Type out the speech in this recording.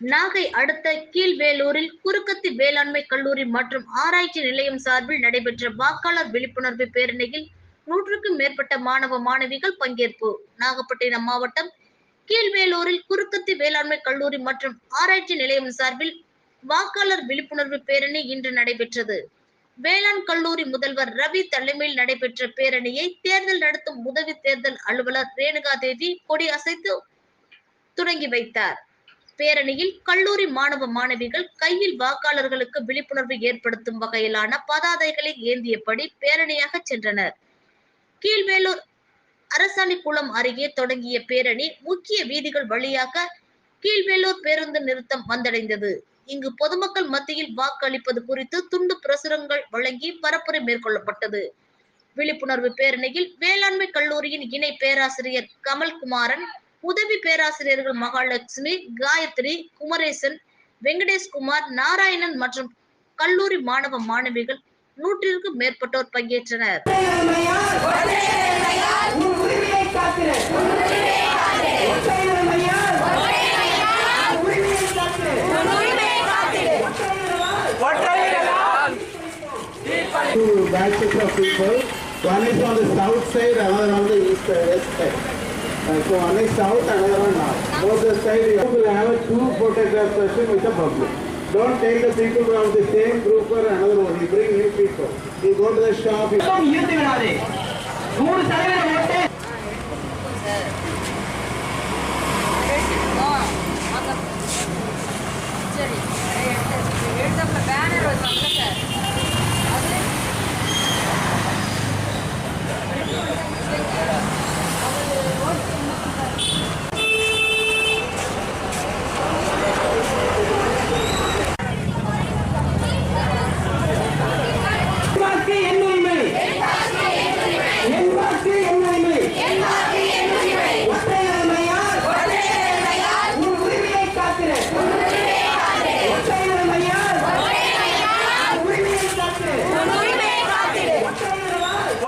நாகை அடுத்த கீழ்வேலூரில் குறுக்கத்தி வேளாண்மை கல்லூரி மற்றும் ஆராய்ச்சி நிலையம் சார்பில் நடைபெற்ற வாக்காளர் விழிப்புணர்வு பேரணியில் நூற்றுக்கும் மேற்பட்ட மாணவ மாணவிகள் பங்கேற்பு. நாகப்பட்டினம் மாவட்டம் கீழ்வேலூரில் குறுக்கத்தி வேளாண்மை கல்லூரி மற்றும் ஆராய்ச்சி நிலையம் சார்பில் வாக்காளர் விழிப்புணர்வு பேரணி இன்று நடைபெற்றது. வேளாண் கல்லூரி முதல்வர் ரவி தலைமையில் நடைபெற்ற பேரணியை தேர்தல் நடத்தும் உதவி தேர்தல் அலுவலர் ரேணுகா தேவி கொடி அசைத்து தொடங்கி வைத்தார். பேரணியில் கல்லூரி மாணவ மாணவிகள் கையில் வாக்காளர்களுக்கு விழிப்புணர்வு ஏற்படுத்தும் வகையிலான பதாதைகளை ஏந்தியபடி பேரணியாக சென்றனர். கீழ்வேலூர் அரசாணிக்குளம் அருகே தொடங்கிய பேரணி முக்கிய வீதிகள் வழியாக கீழ்வேலூர் பேருந்து நிறுத்தம் வந்தடைந்தது. இங்கு பொதுமக்கள் மத்தியில் வாக்களிப்பது குறித்து துண்டு பிரசுரங்கள் வழங்கி பரப்புரை மேற்கொள்ளப்பட்டது. விழிப்புணர்வு பேரணியில் வேளாண்மை கல்லூரியின் இணை பேராசிரியர் கமல்குமாரன் உதவி பேராசிரியர்கள் மகாலட்சுமி காயத்ரி குமரேசன் வெங்கடேஷ்குமார் நாராயணன் மற்றும் கல்லூரி மாணவ மாணவிகள் நூற்றிற்கும் மேற்பட்டோர் பங்கேற்றனர் two batches of people. One is on the south side, another on the east side. Uh, so one out and another now. Both the side you will have two photograph session with the public. Don't take the people from the same group or another one. You bring new people. You go to the shop. You... ಮೂರು ಸಾವಿರ ಹೊಟ್ಟೆ ಸರಿ ಹೇಳ್ತಪ್ಪ banner ಒಂದು sir